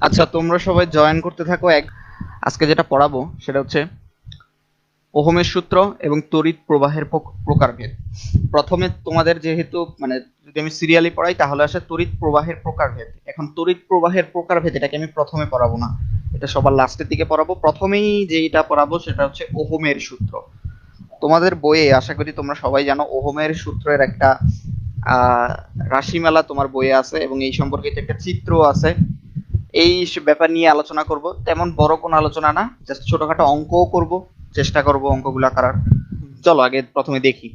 আচ্ছা তোমরা সবাই জয়েন করতে থাকো এক আজকে যেটা পড়াবো সেটা হচ্ছে ওহমের সূত্র এবং তড়িৎ প্রবাহের প্রকারভেদ। প্রথমে তোমাদের যেহেতু মানে যদি আমি সিরিয়ালি পড়াই, তাহলে আসে তড়িৎ প্রবাহের প্রকারভেদ। এখন তড়িৎ প্রবাহের প্রকারভেদ এটাকে আমি প্রথমে পড়াবো না। এটা সবার লাস্টের দিকে পড়াবো। প্রথমেই যেটা পড়াবো সেটা হচ্ছে ওহমের সূত্র। তোমাদের বইয়ে, আশা করি তোমরা সবাই জানো, ওহমের সূত্রের একটা, আহ, রাশিমালা তোমার বইয়ে আছে এবং এই সম্পর্কিত একটা চিত্র আছে। এই ব্যাপার নিয়ে আলোচনা করব। তেমন বড় কোনো আলোচনা না জাস্ট ছোটখাটো অঙ্কও করব, চেষ্টা করব অঙ্কগুলা করার। চলো আগে প্রথমে দেখি।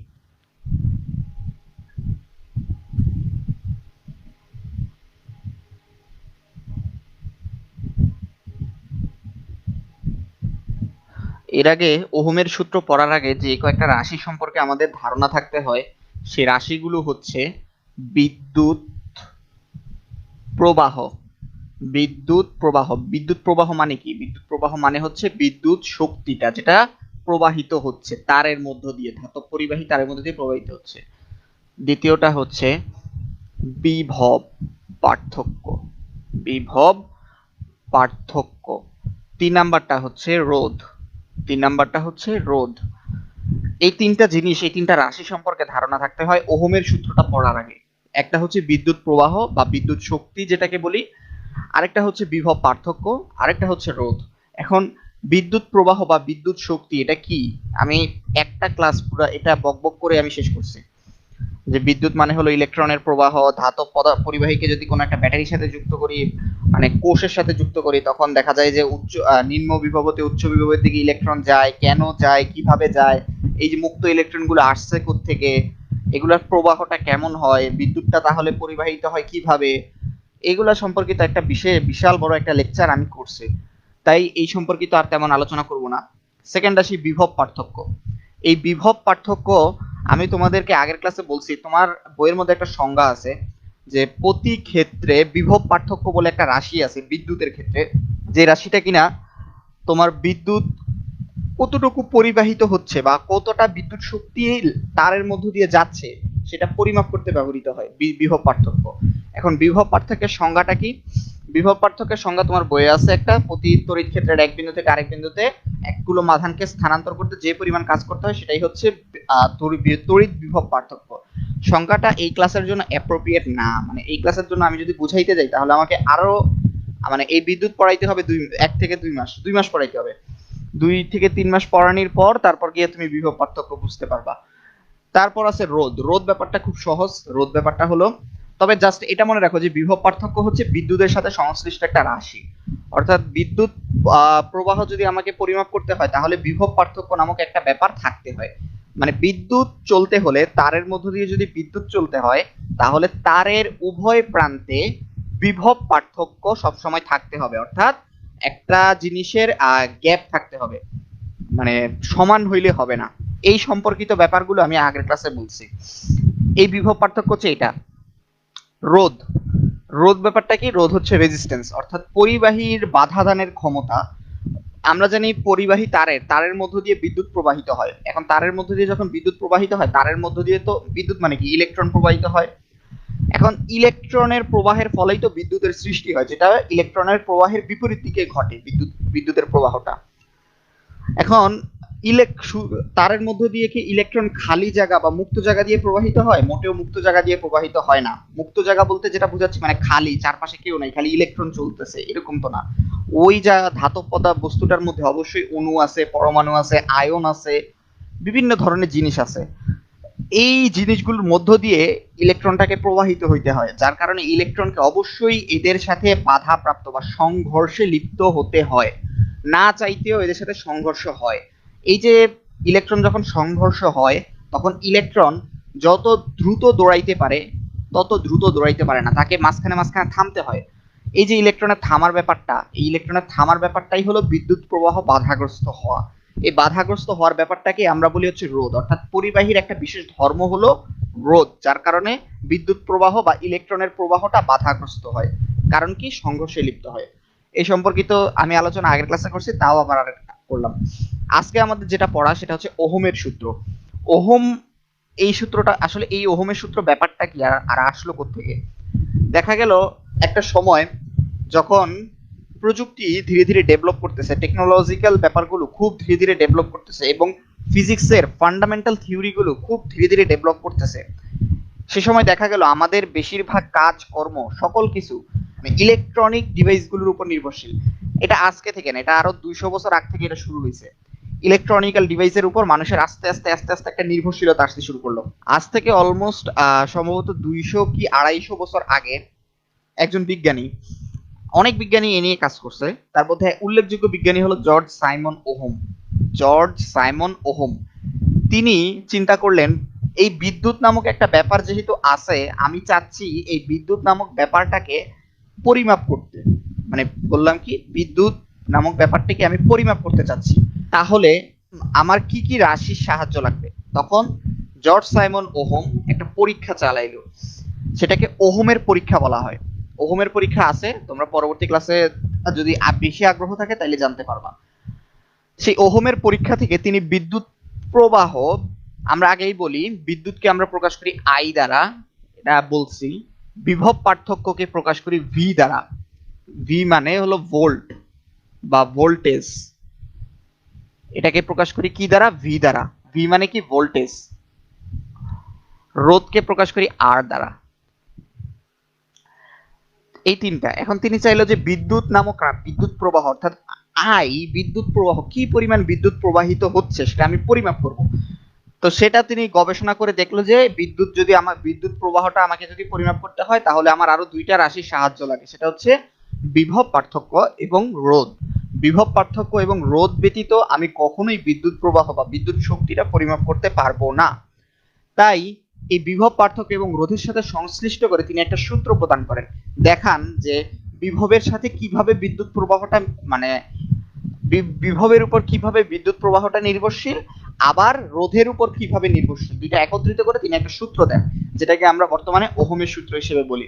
এর আগে ওহমের সূত্র পড়ার আগে যে কয়েকটা রাশি সম্পর্কে আমাদের ধারণা থাকতে হয় সেই রাশিগুলো হচ্ছে বিদ্যুৎ প্রবাহ। বিদ্যুৎ প্রবাহ। বিদ্যুৎ প্রবাহ মানে কি? বিদ্যুৎ প্রবাহ মানে হচ্ছে বিদ্যুৎ শক্তিটা যেটা প্রবাহিত হচ্ছে, তারের মধ্য দিয়ে, ধাতব পরিবাহী তারের মধ্য দিয়ে প্রবাহিত হচ্ছে। দ্বিতীয়টা হচ্ছে বিভব পার্থক্য। বিভব পার্থক্য। তিন নাম্বারটা হচ্ছে রোধ। তিন নাম্বারটা হচ্ছে রোধ। এই তিনটা জিনিস, এই তিনটা রাশি সম্পর্কে ধারণা থাকতে হয় ওহমের সূত্রটা পড়ার আগে। একটা হচ্ছে বিদ্যুৎ প্রবাহ বা বিদ্যুৎ শক্তি, যেটাকে বলি আরেকটা হচ্ছে বিভব পার্থক্য, আরেকটা হচ্ছে রোধ। এখন বিদ্যুৎ প্রবাহ বা বিদ্যুৎ শক্তি এটা কি? আমি একটা ক্লাস পুরো এটা বকবক করে আমি শেষ করছি। যে বিদ্যুৎ মানে হলো ইলেকট্রনের প্রবাহ, ধাতব পদা- পরিবাহীকে যদি কোনো একটা ব্যাটারির সাথে যুক্ত করি মানে কোষের সাথে যুক্ত করি, তখন দেখা যায় যে উচ্চ নিম্ন বিভবতে, উচ্চ বিভবের দিকে ইলেকট্রন যায়। কেন যায়? কীভাবে যায়? এই যে মুক্ত ইলেকট্রনগুলো আসছে থেকে এগুলোর প্রবাহটা কেমন হয়? বিদ্যুৎটা তাহলে পরিবাহিত হয় কীভাবে? এগুলা সম্পর্কিত একটা বিশেষ বিশাল বড় একটা লেকচার আমি করছি। তাই এই সম্পর্কিত আর তেমন আলোচনা করব না। সেকেন্ড আসি বিভব পার্থক্য। এই বিভব পার্থক্য আমি তোমাদেরকে আগের ক্লাসে বলছি, তোমার বইয়ের মধ্যে একটা সংজ্ঞা আছে যে প্রতি ক্ষেত্রে বিভব পার্থক্য বলে একটা রাশি আছে, বিদ্যুতের ক্ষেত্রে। যে রাশিটা কিনা তোমার বিদ্যুৎ কতটুকু পরিবাহিত হচ্ছে বা কতটা বিদ্যুৎ শক্তি তারের মধ্য দিয়ে যাচ্ছে, সেটা পরিমাপ করতে ব্যবহৃত হয় বিভব পার্থক্য। এখন বিভব পার্থক্যের সংজ্ঞাটা কি? বিভব পার্থক্যের সংজ্ঞা তোমার বইয়ে আছে একটা, প্রতি তড়িৎ ক্ষেত্রের এক বিন্দু থেকে আরেক বিন্দুতে এক কুলম্ব আধানকে স্থানান্তর করতে যে পরিমাণ কাজ করতে হয় সেটাই হচ্ছে তড়িৎ বিভব পার্থক্য। সংখ্যাটা এই ক্লাসের জন্য অ্যাপ্রোপ্রিয়েট না। মানে এই ক্লাসের জন্য আমি যদি বুঝাইতে যাই, তাহলে আমাকে আরও মানে এই বিদ্যুৎ পড়াইতে হবে দুই, এক থেকে দুই মাস। দুই মাস পড়াইতে হবে। দুই থেকে তিন মাস পড়ানির পর তারপর গিয়ে তুমি বিভব পার্থক্য বুঝতে পারবা। তারপর আছে রোধ। রোধ ব্যাপারটা খুব সহজ। রোধ ব্যাপারটা হলো তবে জাস্ট এটা মনে রাখো যে বিভব পার্থক্য হচ্ছে বিদ্যুতের সাথে সংশ্লিষ্ট একটা রাশি। অর্থাৎ বিদ্যুৎ প্রবাহ যদি আমাকে পরিমাপ করতে হয়, তাহলে বিভব পার্থক্য নামক একটা ব্যাপার থাকতে হয়। মানে বিদ্যুৎ চলতে হলে তারের মধ্য দিয়ে যদি বিদ্যুৎ চলতে হয়, তাহলে তারের উভয় প্রান্তে বিভব পার্থক্য সবসময় থাকতে হবে। অর্থাৎ একটা জিনিসের গ্যাপ থাকতে হবে। মানে সমান হইলে হবে না। এই সম্পর্কিত ব্যাপারগুলো আমি আগের ক্লাসে বলছি। এই বিভব পার্থক্য হচ্ছে এটা। রোধ। রোধ ব্যাপারটা কি? রোধ হচ্ছে রেজিস্ট্যান্স অর্থাৎ পরিবাহীর বাধা দানের ক্ষমতা। আমরা জানি পরিবাহী তারের তারের মধ্য দিয়ে বিদ্যুৎ প্রবাহিত হয়। এখন তারের মধ্য দিয়ে যখন বিদ্যুৎ প্রবাহিত হয়, তারের মধ্য দিয়ে তো বিদ্যুৎ মানে কি? ইলেকট্রন প্রবাহিত হয়। এখন ইলেকট্রনের প্রবাহের ফলেই তো বিদ্যুতের সৃষ্টি হয়, যেটা ইলেকট্রনের প্রবাহের বিপরীত দিকে ঘটে, বিদ্যুৎ, বিদ্যুতের প্রবাহটা। এখন ইলেক তারের মধ্য দিয়ে কি ইলেকট্রন খালি জায়গা বা মুক্ত জায়গা দিয়ে প্রবাহিত হয়? মোটেও মুক্ত জায়গা দিয়ে প্রবাহিত হয় না। মুক্ত জায়গা বলতে যেটা বোঝাচ্ছি মানে খালি, চারপাশে কেউ নাই, খালি ইলেকট্রন চলতেছে, এরকম তো না। ওই যা ধাতব পদার্থ বস্তুটার মধ্যে অবশ্যই অণু আছে, পরমাণু আছে, আয়ন আছে, বিভিন্ন ধরনের জিনিস আছে। এই জিনিসগুলোর মধ্য দিয়ে ইলেকট্রনটাকে প্রবাহিত হইতে হয়, যার কারণে ইলেকট্রনকে অবশ্যই এদের সাথে বাধা প্রাপ্ত বা সংঘর্ষে লিপ্ত হতে হয়। না চাইতেও এদের সাথে সংঘর্ষ হয়। এই যে ইলেকট্রন যখন সংঘর্ষ হয়, তখন ইলেকট্রন যত দ্রুত দৌড়াইতে পারে, তত দ্রুত দৌড়াইতে পারে না। তাকে মাঝখানে মাঝখানে থামতে হয়। এই যে ইলেকট্রনের থামার ব্যাপারটা, এই ইলেকট্রনের থামার ব্যাপারটাই হলো বিদ্যুৎ প্রবাহ বাধাগ্রস্ত হওয়া। এই বাধাগ্রস্ত হওয়ার ব্যাপারটাকে আমরা বলি হচ্ছে রোধ। অর্থাৎ পরিবাহীর একটা বিশেষ ধর্ম হলো রোধ, যার কারণে বিদ্যুৎ প্রবাহ বা ইলেকট্রনের প্রবাহটা বাধাগ্রস্ত হয়। কারণ কি? সংঘর্ষে লিপ্ত হয়। এই সম্পর্কিত আমি আলোচনা আগের ক্লাসে করছি, তাও আবার করলাম। আজকে আমাদের যেটা পড়া সেটা হচ্ছে ওহমের সূত্র। ওহম এই সূত্রটা, আসলে এই ওহমের সূত্র ব্যাপারটা কি আর আসলো থেকে দেখা গেল একটা সময় যখন প্রযুক্তি ধীরে ধীরে ডেভেলপ করতেছে টেকনোলজিক্যাল ব্যাপারগুলো খুব ধীরে ধীরে ডেভেলপ করতেছে এবং ফিজিক্সের ফান্ডামেন্টাল থিওরিগুলো খুব ধীরে ধীরে ডেভেলপ করতেছে। সে সময় দেখা গেল আমাদের বেশিরভাগ কাজ, কর্ম, সকল কিছু ইলেকট্রনিক ডিভাইসগুলোর উপর নির্ভরশীল। এটা আজকে থেকে না, এটা আরও দুইশো বছর আগ থেকে এটা শুরু হয়েছে। ইলেকট্রনিক্যাল ডিভাইসের উপর মানুষের আস্তে আস্তে আস্তে আস্তে একটা নির্ভরশীলতা আসতে শুরু করল। আজ থেকে অলমোস্ট সম্ভবত দুইশো কি আড়াইশো বছর আগে একজন বিজ্ঞানী, অনেক বিজ্ঞানী এ নিয়ে কাজ করছে। তার মধ্যে উল্লেখযোগ্য বিজ্ঞানী হলো George Simon Ohm. George Simon Ohm. তিনি চিন্তা করলেন এই বিদ্যুৎ নামক একটা ব্যাপার যেহেতু আছে, আমি চাচ্ছি এই বিদ্যুৎ নামক ব্যাপারটাকে পরিমাপ করতে। মানে বললাম কি, বিদ্যুৎ নামক ব্যাপারটাকে আমি পরিমাপ করতে চাচ্ছি। তাহলে আমার কি কি রাশির সাহায্য লাগবে? তখন জর্জ সাইমন ওহম একটা পরীক্ষা চালাইলো। সেটাকে ওহমের পরীক্ষা বলা হয়। ওহমের পরীক্ষা আছে, তোমরা পরবর্তী ক্লাসে যদি বেশি আগ্রহ থাকে তাহলে জানতে পারবা। সেই ওহমের পরীক্ষা থেকে তিনি বিদ্যুৎ প্রবাহ আমরা আগেই বলি, বিদ্যুৎকে আমরা প্রকাশ করি আই দ্বারা, এটা বলছি। বিভব পার্থক্যকে প্রকাশ করি ভি দ্বারা। ভি মানে হলো ভোল্ট বা ভোল্টেজ এটাকে প্রকাশ করি কি দ্বারা? ভি দ্বারা। ভি মানে কি? ভোল্টেজ রোধকে প্রকাশ করি আর দ্বারা। এই তিনটা। এখন তিনি চাইলো যে বিদ্যুৎ নামক বিদ্যুৎ প্রবাহ, অর্থাৎ আই, বিদ্যুৎ প্রবাহ, কি পরিমাণ বিদ্যুৎ প্রবাহিত হচ্ছে সেটা আমি পরিমাপ করব। তো সেটা তিনি গবেষণা করে দেখল যে বিদ্যুৎ যদি আমার, বিদ্যুৎ প্রবাহটা আমাকে যদি পরিমাপ করতে হয়, তাহলে আমার আরও দুইটা রাশির সাহায্য লাগে। সেটা হচ্ছে বিভব পার্থক্য এবং রোধ। বিভব পার্থক্য এবং রোধ ব্যতীত আমি কখনোই বিদ্যুৎ প্রবাহ বা বিদ্যুৎ শক্তিটা পরিমাপ করতে পারব না। তাই এই বিভব পার্থক্য এবং রোধের সাথে সংশ্লিষ্ট করে তিনি একটা সূত্র প্রদান করেন। দেখান যে বিভবের সাথে কীভাবে বিদ্যুৎ প্রবাহটা মানে বিভবের উপর কীভাবে বিদ্যুৎ প্রবাহটা নির্ভরশীল আবার রোধের উপর কীভাবে নির্ভরশীল? দুইটা একত্রিত করে তিনি একটা সূত্র দেন, যেটাকে আমরা বর্তমানে ওহমের সূত্র হিসেবে বলি।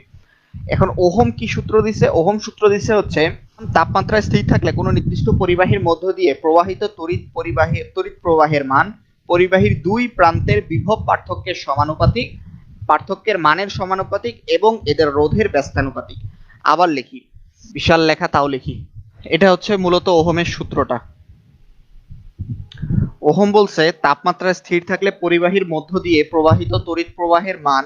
এখন ওহম কি সূত্র দিছে? ওহম সূত্র দিছে হচ্ছে, তাপমাত্রা স্থির থাকলে কোনো নির্দিষ্ট পরিবাহীর মধ্য দিয়ে প্রবাহিত তড়িৎ পরিবাহী, তড়িৎ প্রবাহের মান পরিবাহীর দুই প্রান্তের বিভব পার্থক্যের সমানুপাতিক, পার্থক্যের মানের সমানুপাতিক এবং এদের রোধের ব্যস্তানুপাতিক। আবার লিখি। বিশাল লেখা তাও লিখি। এটা হচ্ছে মূলত ওহমের সূত্রটা। ওহম বলছে, তাপমাত্রা স্থির থাকলে পরিবাহীর মধ্য দিয়ে প্রবাহিত তড়িৎ প্রবাহের মান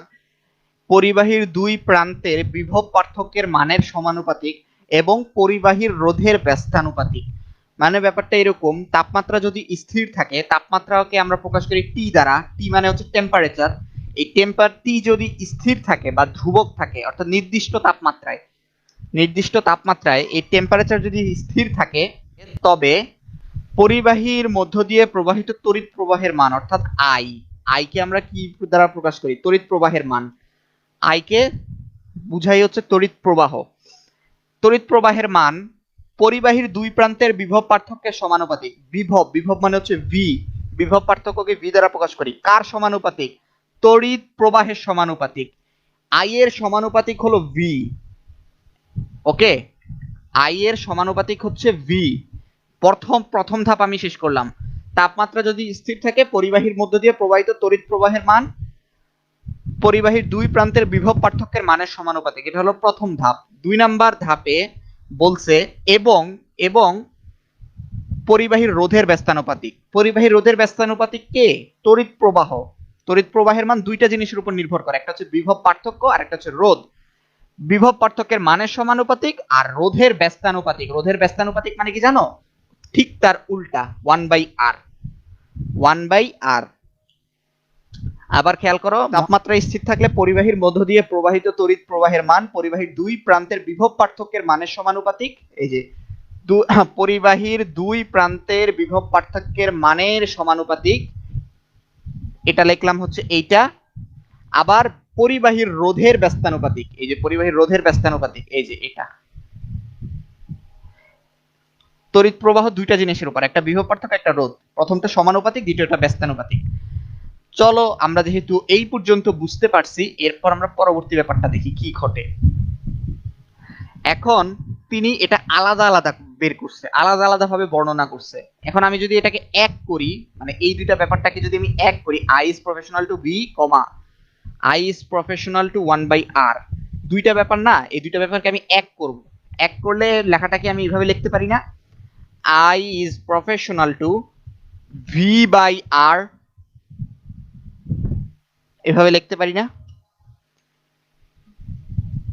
পরিবাহীর দুই প্রান্তের বিভব পার্থক্যের মানের সমানুপাতিক এবং পরিবাহীর রোধের ব্যস্তানুপাতিক। মানে ব্যাপারটা এরকম, তাপমাত্রা যদি স্থির থাকে, তাপমাত্রাকে আমরা প্রকাশ করি টি দ্বারা টি মানে হচ্ছে টেম্পারেচার এই টেম্পার টি যদি স্থির থাকে বা ধ্রুবক থাকে, অর্থাৎ নির্দিষ্ট তাপমাত্রায় নির্দিষ্ট তাপমাত্রায় এই টেম্পারেচার যদি স্থির থাকে, তবে পরিবাহীর মধ্য দিয়ে প্রবাহিত তড়িৎ প্রবাহের মান, অর্থাৎ আই আইকে আমরা কি দ্বারা প্রকাশ করি? তড়িৎ প্রবাহের মান। আইকে বুঝাই হচ্ছে তড়িৎ প্রবাহ। তড়িৎ প্রবাহের মান পরিবাহীর দুই প্রান্তের বিভব পার্থক্যের সমানুপাতিক। বিভব বিভব মানে হচ্ছে ভি বিভব পার্থক্যকে ভি দ্বারা প্রকাশ করি। কার সমানুপাতিক? তড়িৎ প্রবাহের সমানুপাতিক। আই এর সমানুপাতিক হলো ভি ওকে আই এর সমানুপাতিক হচ্ছে ভি প্রথম প্রথম ধাপ আমি শেষ করলাম। তাপমাত্রা যদি স্থির থাকে, পরিবাহীর মধ্য দিয়ে প্রবাহিত তড়িৎ প্রবাহের মান পরিবাহীর দুই প্রান্তের বিভব পার্থক্যের মানের সমানুপাতিক। এটা হলো প্রথম ধাপ। দুই নাম্বার ধাপে বলছে, এবং এবং পরিবাহীর রোধের ব্যস্তানুপাতিক। পরিবাহীর রোধের ব্যস্তানুপাতিক কে? তড়িৎ প্রবাহ। তড়িৎ প্রবাহের মান দুইটা জিনিসের উপর নির্ভর করে। একটা হচ্ছে বিভব পার্থক্য, আর একটা হচ্ছে রোধ। বিভব পার্থক্যের মানের সমানুপাতিক আর রোধের ব্যস্তানুপাতিক। রোধের ব্যস্তানুপাতিক মানে কি জানো? ঠিক তার উল্টা one by R one by R আবার খেয়াল করো, তাপমাত্রা স্থির থাকলে পরিবাহীর মধ্য দিয়ে প্রবাহিত তড়িৎ প্রবাহের মান, পরিবাহীর দুই প্রান্তের বিভব পার্থক্যের মানের সমানুপাতিক। এই যে পরিবাহীর দুই প্রান্তের বিভব পার্থক্যের মানের সমানুপাতিক। এটা লিখলাম হচ্ছে এইটা। আবার পরিবাহীর রোধের ব্যস্তানুপাতিক, এই যে পরিবাহীর রোধের ব্যস্তানুপাতিক, এই যে এটা। তড়িৎ প্রবাহ দুইটা জিনিসের উপর, একটা বিভব পার্থক্য একটা রোধ। প্রথমটা সমানুপাতিক, দ্বিতীয়টা ব্যস্তানুপাতিক। চলো আমরা যেহেতু এই পর্যন্ত বুঝতে পারছি, এরপর আমরা পরবর্তী ব্যাপারটা দেখি কি ঘটে। এখন তিনি এটা আলাদা আলাদা বের করছে, আলাদা আলাদা ভাবে বর্ণনা করছে। এখন আমি যদি এটাকে এক করি মানে এই দুইটা ব্যাপারটাকে যদি আমি এক করি I is proportional to V comma. I is proportional to one by R দুইটা ব্যাপার না, এই দুইটা ব্যাপারকে আমি এক করব। এক করলে লেখাটাকে আমি এভাবে লিখতে পারি না। I is proportional to V by R এভাবে লিখতে পারি না?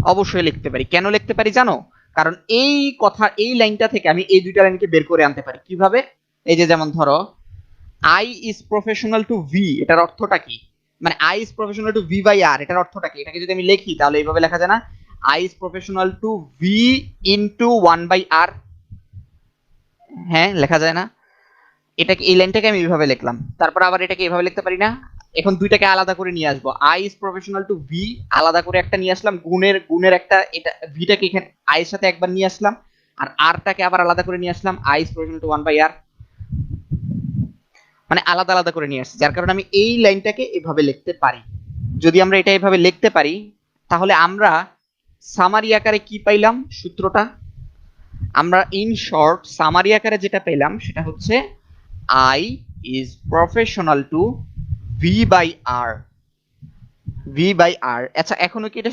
অবশ্যই লিখতে পারি। কেন লিখতে পারি জানো? কারণ এই কথা, এই লাইনটা থেকে আমি এই দুইটা লাইনকে বের করে আনতে পারি। কীভাবে? এই যে যেমন ধরো I is proportional to V এটার অর্থটা কি? মানে I is proportional to V by R এটার অর্থটা কি? এটাকে যদি আমি লিখি, তাহলে এইভাবে লেখা যায় না। I is proportional to V into one by R হ্যাঁ লেখা যায় না। এটাকে, এই লাইনটাকে আমি এইভাবে লিখলাম। তারপর আবার এটাকে এইভাবে লিখতে পারি না। এখন দুইটাকে আলাদা করে নিয়ে আসব। I is proportional to V আলাদা করে একটা নিয়ে আসলাম। গুণের গুণের একটা, এটা ভিটাকে এখানে আই এর সাথে একবার নিয়ে আসলাম। আর আরটাকে আবার আলাদা করে নিয়ে আসলাম। I is proportional to one by R মানে আলাদা আলাদা করে নিয়ে আসছি। যার কারণে আমি এই লাইনটাকে এভাবে লিখতে পারি। যদি আমরা এটা এভাবে লিখতে পারি, তাহলে আমরা সামারি আকারে কি পাইলাম? সূত্রটা। আমরা ইন শর্ট সামারি আকারে যেটা পেলাম, সেটা হচ্ছে I is proportional to V by R V by R আচ্ছা এখনও কি এটা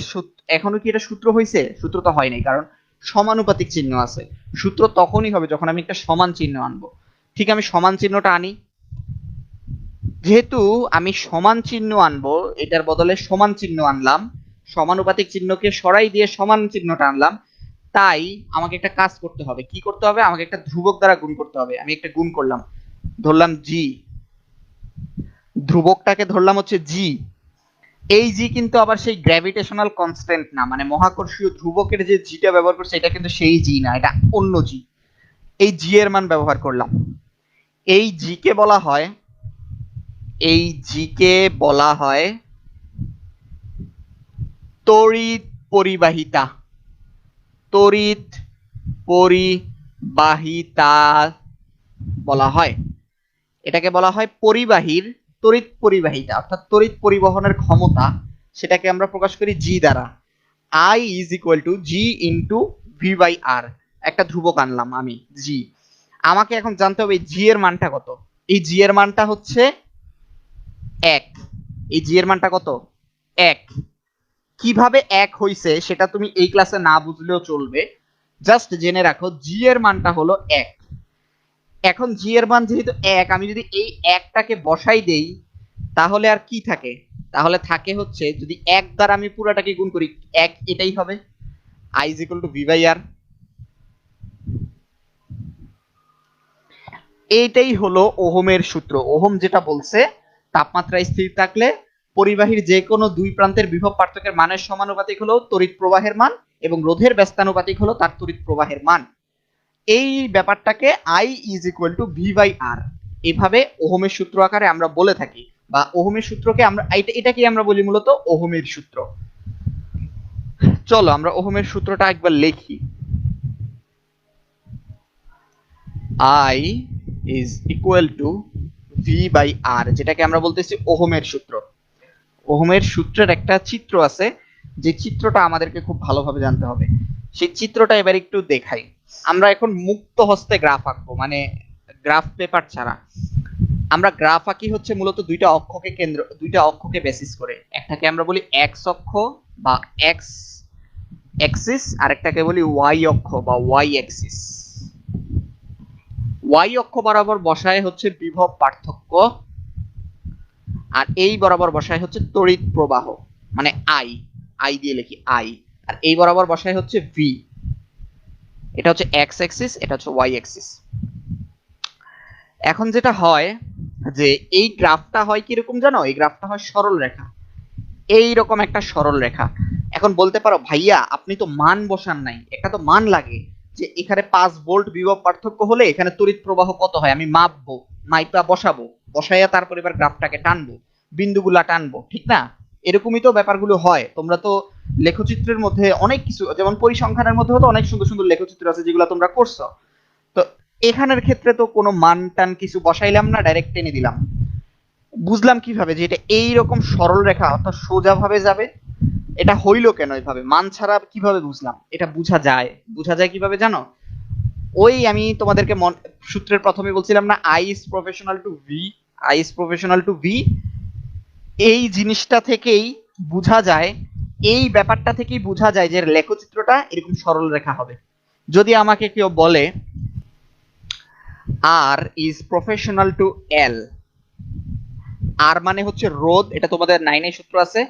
এখনও কি এটা সূত্র হয়েছে সূত্র তো হয় নাই, কারণ সমানুপাতিক চিহ্ন আছে। সূত্র তখনই হবে যখন আমি একটা সমান চিহ্ন আনব। ঠিক আমি সমান চিহ্নটা আনি। যেহেতু আমি সমান চিহ্ন আনব, এটার বদলে সমান চিহ্ন আনলাম, সমানুপাতিক চিহ্নকে সরাই দিয়ে সমান চিহ্নটা আনলাম তাই আমাকে একটা কাজ করতে হবে। কি করতে হবে? আমাকে একটা ধ্রুবক দ্বারা গুণ করতে হবে। আমি একটা গুণ করলাম। ধরলাম জি ধ্রুবকটাকে ধরলাম হচ্ছে জি এই জি কিন্তু আবার সেই গ্র্যাভিটেশনাল কনস্ট্যান্ট না। মানে মহাকর্ষীয় ধ্রুবকের যে জিটা ব্যবহার করছে, এটা কিন্তু সেই জি না। এটা অন্য জি এই জি এর মান ব্যবহার করলাম। এই জি কে বলা হয়, এই জি কে বলা হয় তড়িৎ পরিবাহিতা। তড়িৎ পরিবাহিতা বলা হয়। এটাকে বলা হয় পরিবাহীর তড়িৎ পরিবাহিতা, অর্থাৎ তড়িৎ পরিবহনের ক্ষমতা সেটাকে আমরা প্রকাশ করি জি দ্বারা। I is equal to G into V by R একটা ধ্রুবক আনলাম আমি জি আমাকে এখন জানতে হবে জি এর মানটা কত? এই জি এর মানটা হচ্ছে এক। এই জি এর মানটা কত? এক। কীভাবে এক হইছে সেটা তুমি এই ক্লাসে না বুঝলেও চলবে। জাস্ট জেনে রাখো জি এর মানটা হলো এক। এখন জি এর মান যেহেতু এক, আমি যদি এই একটাকে বসাই দেই, তাহলে আর কি থাকে? তাহলে থাকে হচ্ছে, যদি এক দ্বারা আমি পুরাটাকে গুণ করি, এক এটাই হবে। I is equal to V আর এইটাই হলো ওহমের সূত্র। ওহম যেটা বলছে, তাপমাত্রা স্থির থাকলে পরিবাহীর যে কোনো দুই প্রান্তের বিভব পার্থক্যের মানের সমানুপাতিক হলো তড়িৎ প্রবাহের মান এবং রোধের ব্যস্তানুপাতিক হলো তার তড়িৎ প্রবাহের মান। এই ব্যাপারটাকে I is equal to V by R এভাবে ওহমের সূত্র আকারে আমরা বলে থাকি বা ওহমের সূত্রকে আমরা এটা এটাকে আমরা বলি মূলত ওহমের সূত্র। চলো আমরা ওহমের সূত্রটা একবার লিখি। I is equal to V by R যেটাকে আমরা বলতেছি ওহমের সূত্র। ওহমের সূত্রের একটা চিত্র আছে, যে চিত্রটা আমাদেরকে খুব ভালোভাবে জানতে হবে। সেই চিত্রটা এবার একটু দেখাই। আমরা এখন মুক্ত হস্তে গ্রাফ আঁকবো মানে গ্রাফ পেপার ছাড়া। আমরা গ্রাফ আঁকি হচ্ছে মূলত দুইটা অক্ষকে কেন্দ্র, দুইটা অক্ষকে বেসিস করে। একটাকে আমরা বলি এক্স অক্ষ বা এক্স অ্যাক্সিস আরেকটাকে বলি ওয়াই অক্ষ বা ওয়াই অ্যাক্সিস ওয়াই অক্ষ বরাবর বসায় হচ্ছে বিভব পার্থক্য। আর এই বরাবর বসায় হচ্ছে তড়িৎ প্রবাহ মানে আই আই দিয়ে লিখি আই আর এই বরাবর বসায় হচ্ছে ভি এটা হচ্ছে এক্স অ্যাক্সিস এটা হচ্ছে ওয়াই অ্যাক্সিস এখন যেটা হয় যে এই গ্রাফটা হয় কীরকম জানো? এই গ্রাফটা হয় সরল রেখা। এই রকম একটা সরল রেখা। এখন বলতে পারো, ভাইয়া, আপনি তো মান বসান নাই। একটা তো মান লাগে। যে এখানে পাঁচ ভোল্ট বিভব পার্থক্য হলে এখানে তড়িৎ প্রবাহ কত হয়? আমি মাপবো, মাইপা বসাবো, বসাইয়া তারপর এবার গ্রাফটাকে টানবো, বিন্দুগুলা টানবো, ঠিক না? এরকমই তো ব্যাপারগুলো হয়। তোমরা তো লেখচিত্রের মধ্যে অনেক কিছু, যেমন পরিসংখ্যানের মধ্যে তো অনেক সুন্দর সুন্দর লেখচিত্র আছে যেগুলো তোমরা করছ। তো এখানের ক্ষেত্রে তো কোনো মান টান কিছু বসাইলাম না ডাইরেক্ট টেনে দিলাম। বুঝলাম কীভাবে যে এটা এইরকম সরল রেখা অর্থাৎ সোজা ভাবে যাবে এটা হইল কেন এইভাবে মান ছাড়া কীভাবে বুঝলাম? এটা বুঝা যায়। বুঝা যায় কীভাবে জানো? ওই আমি তোমাদেরকে সূত্রের প্রথমে বলছিলাম না I proportional to V I is proportional to V এই জিনিসটা থেকেই বোঝা যায়, এই ব্যাপারটা থেকেই বোঝা যায় যে লেখচিত্রটা এরকম সরল রেখা হবে। যদি আমাকে কেউ বলে R is proportional to L আর মানে হচ্ছে রোদ এটা তোমাদের নাইনে সূত্র আছে।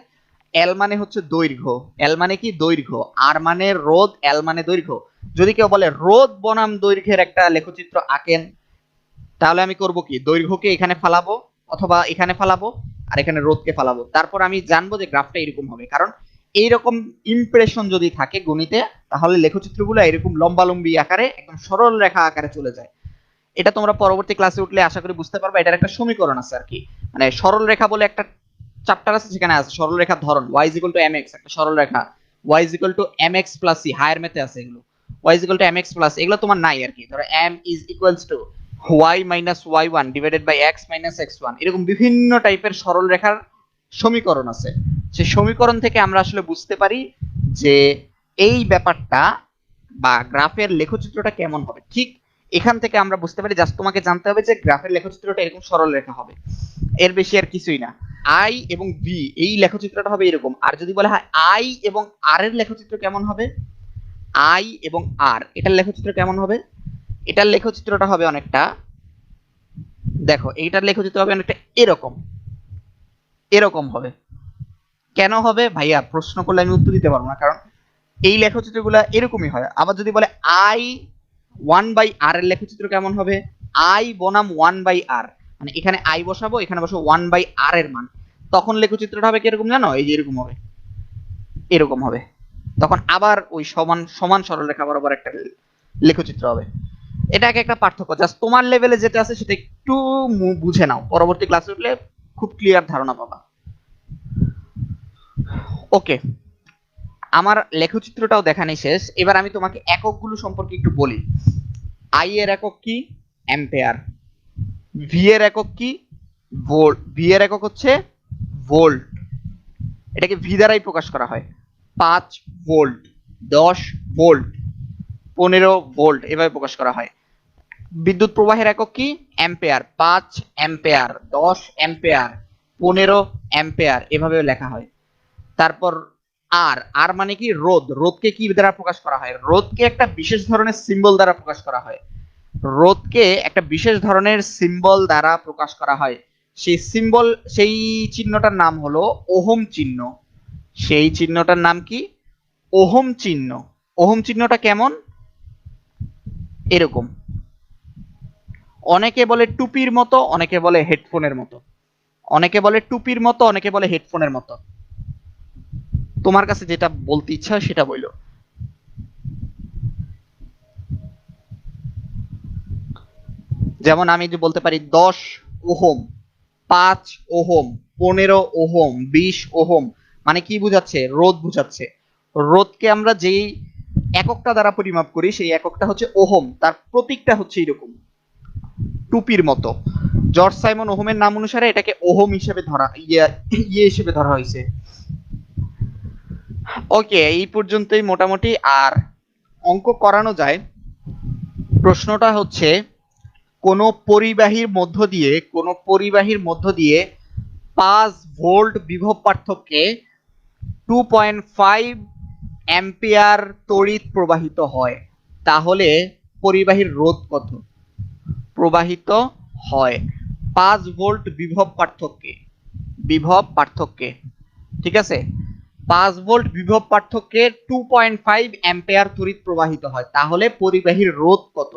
এল মানে হচ্ছে দৈর্ঘ্য এল মানে কি দৈর্ঘ্য? আর মানে রোদ এল মানে দৈর্ঘ্য। যদি কেউ বলে রোদ বনাম দৈর্ঘ্যের একটা লেখচিত্র আঁকেন, তাহলে আমি করব কি? দৈর্ঘ্যকে এখানে ফালাবো অথবা এখানে ফালাবো আর এখানে রোদকে ফালাবো। তারপর আমি জানব যে গ্রাফটা এরকম হবে। কারণ এইরকম ইমপ্রেশন যদি থাকে গণিতে, তাহলে লেখচিত্রগুলো এরকম লম্বালম্বি আকারে, একদম সরল রেখা আকারে চলে যায়। এটা তোমরা পরবর্তী ক্লাসে উঠলে আশা করি বুঝতে পারবে, এটার একটা সমীকরণ আছে আর কি। মানে সরল রেখা বলে একটা চ্যাপ্টার আছে, সেখানে আছে সরল রেখার ধরন, y to mx একটা সরল রেখা y to mx plus c higher মেথে আছে এগুলো। y to mx plus, এগুলো তোমার নাই আর কি। ধরো m is equals to y minus y1 divided by x minus x1 এরকম বিভিন্ন টাইপের সরল রেখার সমীকরণ আছে। সেই সমীকরণ থেকে আমরা আসলে বুঝতে পারি যে এই ব্যাপারটা বা গ্রাফের লেখচিত্রটা কেমন হবে। ঠিক এখান থেকে আমরা বুঝতে পারি জাস্ট তোমাকে জানতে হবে যে গ্রাফের লেখচিত্রটা এরকম সরল রেখা হবে। এর বেশি আর কিছুই না। আই এবং বি এই লেখচিত্রটা হবে এরকম। আর যদি বলা হয় আই এবং আর এর লেখচিত্র কেমন হবে? আই এবং আর এটার লেখচিত্র কেমন হবে? এটার লেখচিত্রটা হবে অনেকটা, দেখো, এইটার লেখচিত্র হবে অনেকটা এরকম। এরকম হবে। কেন হবে? ভাইয়া, প্রশ্ন করলে আমি উত্তর দিতে পারব না, কারণ এই লেখচিত্রগুলো এরকমই হয়। আবার যদি বলে আই ওয়ান বাই আর এর লেখচিত্র কেমন হবে? আই বনাম ওয়ান বাই আর মানে এখানে আই বসাবো, এখানে বসাবো ওয়ান বাই আর এর মান। তখন লেখচিত্রটা হবে কীরকম জানো? এই যে এরকম হবে। এরকম হবে। তখন আবার ওই সমান সমান সরলরেখা বরাবর একটা লেখচিত্র হবে। এটা এক একটা পার্থক্য। জাস্ট তোমার লেভেলে যেটা আছে সেটা একটু বুঝে নাও। পরবর্তী ক্লাসে উঠলে খুব ক্লিয়ার ধারণা পাবা। ওকে আমার লেখচিত্রটাও দেখানি শেষ। এবার আমি তোমাকে এককগুলো সম্পর্কে একটু বলি। আই এর একক কি? অ্যাম্পেয়ার ভি এর একক কি? ভোল্ট ভি এর একক হচ্ছে ভোল্ট এটাকে ভি দ্বারাই প্রকাশ করা হয়। পাঁচ ভোল্ট দশ ভোল্ট পনেরো ভোল্ট এভাবে প্রকাশ করা হয়। বিদ্যুৎ প্রবাহের একক কি? অ্যাম্পেয়ার পাঁচ অ্যাম্পেয়ার দশ অ্যাম্পেয়ার পনেরো অ্যাম্পেয়ার এভাবে লেখা হয়। তারপর আর আর মানে কি রোদ? রোদকে কি দ্বারা প্রকাশ করা হয়? রোদকে একটা বিশেষ ধরনের সিম্বল দ্বারা প্রকাশ করা হয়। রোদকে একটা বিশেষ ধরনের সিম্বল দ্বারা প্রকাশ করা হয়। সেই সিম্বল সেই চিহ্নটার নাম হলো ওহম চিহ্ন। সেই চিহ্নটার নাম কি? ওহম চিহ্ন। ওহম চিহ্নটা কেমন? এরকম। অনেকে বলে টুপির মতো, অনেকে বলে হেডফোনের মতো। অনেকে বলে টুপির মতো, অনেকে বলে হেডফোনের মতো। তোমার কাছে যেটা বলতে ইচ্ছা সেটা বইলো। যেমন আমি যে বলতে পারি, দশ ওহম, পাঁচ ওহম, পনেরো ওহম, বিশ ওহম মানে কি বুঝাচ্ছে? রোদ বুঝাচ্ছে। রোদকে আমরা যেই এককটা দ্বারা পরিমাপ করি, সেই এককটা হচ্ছে ওহম। তার প্রতীকটা হচ্ছে এরকম টুপির মতো। জর্জ সাইমন ওহমের নাম অনুসারে এটাকে ওহম হিসেবে ধরা ইয়ে ইয়ে হিসেবে ধরা হয়েছে। ওকে, এই পর্যন্তই মোটামুটি। আর অঙ্ক করানো যায়। প্রশ্নটা হচ্ছে, কোন পরিবাহীর মধ্য দিয়ে, কোন পরিবাহীর মধ্য দিয়ে পাঁচ ভোল্ট বিভব পার্থক্যে টু পয়েন্ট ফাইভ অ্যাম্পিয়ার তড়িৎ প্রবাহিত হয়। তাহলে পরিবাহীর রোধ কত? প্রবাহিত হয় পাঁচ ভোল্ট বিভব পার্থক্যে। বিভব পার্থক্যে। ঠিক আছে? পাঁচ ভোল্ট বিভব পার্থক্যে টু পয়েন্ট ফাইভ অ্যাম্পিয়ার তড়িৎ প্রবাহিত হয়। তাহলে পরিবাহীর রোধ কত?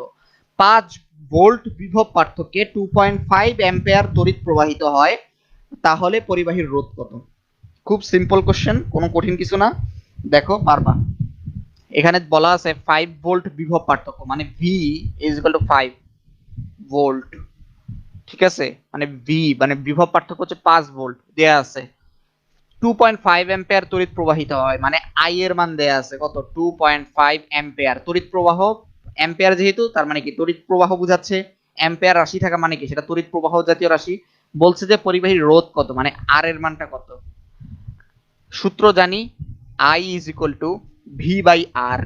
পাঁচ ভোল্ট বিভব পার্থক্যে টু পয়েন্ট ফাইভ অ্যাম্পিয়ার তড়িৎ প্রবাহিত হয়, তাহলে পরিবাহীর রোধ কত? খুব সিম্পল কোশ্চেন কোনো কঠিন কিছু না। দেখো পারবা এখানে বলা আছে ফাইভ ভোল্ট বিভব পার্থক্য মানে V is equal to five volt. ঠিক আছে? মানে ভি মানে বিভব পার্থক্য হচ্ছে পাঁচ ভোল্ট। দেয়া আছে। টু পয়েন্ট তড়িৎ প্রবাহিত হয় মানে আই এর মান দেয়া আছে, কত? টু পয়েন্ট তড়িৎ প্রবাহ যেহেতু, তার মানে কি? তড়িৎ প্রবাহ বুঝাচ্ছে। রাশি থাকা মানে কি? সেটা তড়িৎ প্রবাহ জাতীয় রাশি। বলছে যে রোধ কত? মানে এর মানটা কত? সূত্র জানি I is equal to V by R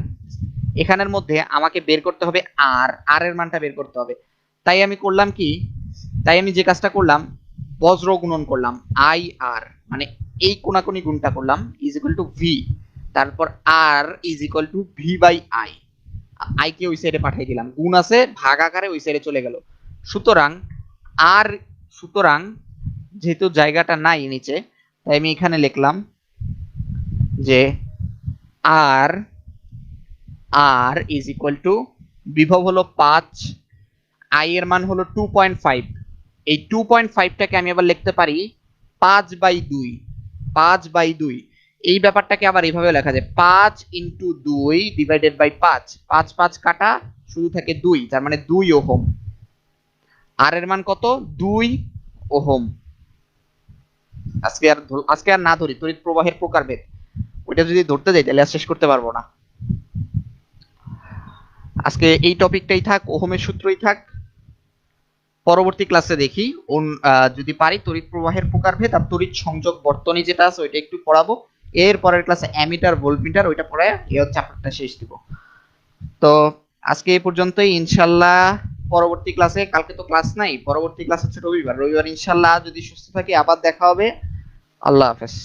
এখানের মধ্যে আমাকে বের করতে হবে আর আর এর মানটা বের করতে হবে। তাই আমি করলাম কি? তাই আমি যে কাজটা করলাম, বজ্র গুণন করলাম আই আর মানে এই কোনাকুনি গুণটা করলাম ইজ ইকুয়াল টু ভি তারপর R is equal to V by I I কে ওই সাইডে পাঠিয়ে দিলাম। গুণ আছে, ভাগ আকারে ওই সাইডে চলে গেল। সুতরাং আর সুতরাং যেহেতু জায়গাটা নাই নিচে, তাই আমি এখানে লিখলাম যে R R is equal to বিভব হলো পাঁচ আই এর মান হলো টু পয়েন্ট ফাইভ এই টু পয়েন্ট ফাইভটাকে আমি আবার লিখতে পারি পাঁচ বাই দুই। পাঁচ বাই দুই। এই ব্যাপারটাকে আবার এইভাবে লেখা যায়, পাঁচ ইন্টু দুই ডিভাইডেড বাই পাঁচ। পাঁচ পাঁচ কাটা শুধু থাকে দুই, তার মানে দুই ওহম। আর এর মান কত? দুই ওহম। আজকে আর আজকে আর না ধরি, তড়িৎ প্রবাহের প্রকার প্রকারভেদ। ওইটা যদি ধরতে যাই, তাহলে আর শেষ করতে পারব না। আজকে এই টপিকটাই থাক, ওহমের সূত্রই থাক। পরবর্তী ক্লাসে দেখি। যদি পারি তড়িৎ প্রবাহের প্রকারভেদ আর তড়িৎ সংযোগ বর্তনী যেটা আছে, ওইটা একটু পড়াবো। এর পরের ক্লাসে অ্যামিটার ভোল্টমিটার ওইটা পড়ায় এই চ্যাপ্টারটা শেষ দিব। তো, আজকে এই পর্যন্তই। ইনশাল্লাহ পরবর্তী ক্লাসে কালকে তো ক্লাস নাই, পরবর্তী ক্লাস হচ্ছে রবিবার। রবিবার ইনশাল্লাহ যদি সুস্থ থাকি, আবার দেখা হবে। আল্লাহ হাফেজ।